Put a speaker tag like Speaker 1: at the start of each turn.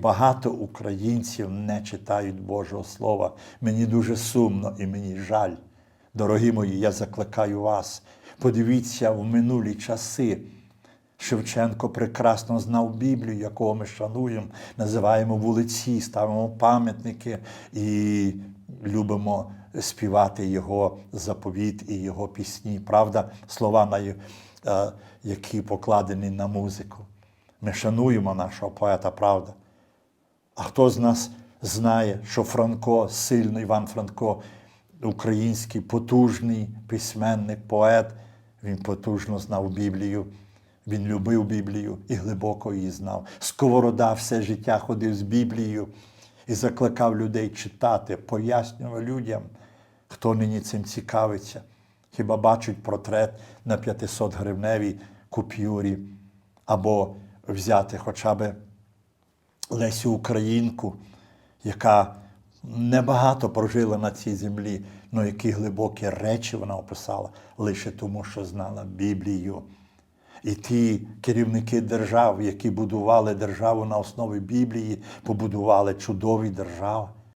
Speaker 1: багато українців не читають Божого Слова. Мені дуже сумно і мені жаль. Дорогі мої, я закликаю вас. Подивіться в минулі часи. Шевченко прекрасно знав Біблію, якого ми шануємо, називаємо вулиці, ставимо пам'ятники і любимо співати його заповіт і його пісні. Правда, слова, е, які покладені на музику. Ми шануємо нашого поета, правда. А хто з нас знає, що Франко, сильний Іван Франко, український потужний письменник, поет, він потужно знав Біблію, він любив Біблію і глибоко її знав. Сковорода все життя ходив з Біблією і закликав людей читати, пояснював людям, хто нині цим цікавиться. Хіба бачать портрет на 500 гривневій купюрі, або взяти хоча б Лесю Українку, яка небагато прожила на цій землі, але які глибокі речі вона описала лише тому, що знала Біблію. І ті керівники держав, які будували державу на основі Біблії, побудували чудові держави.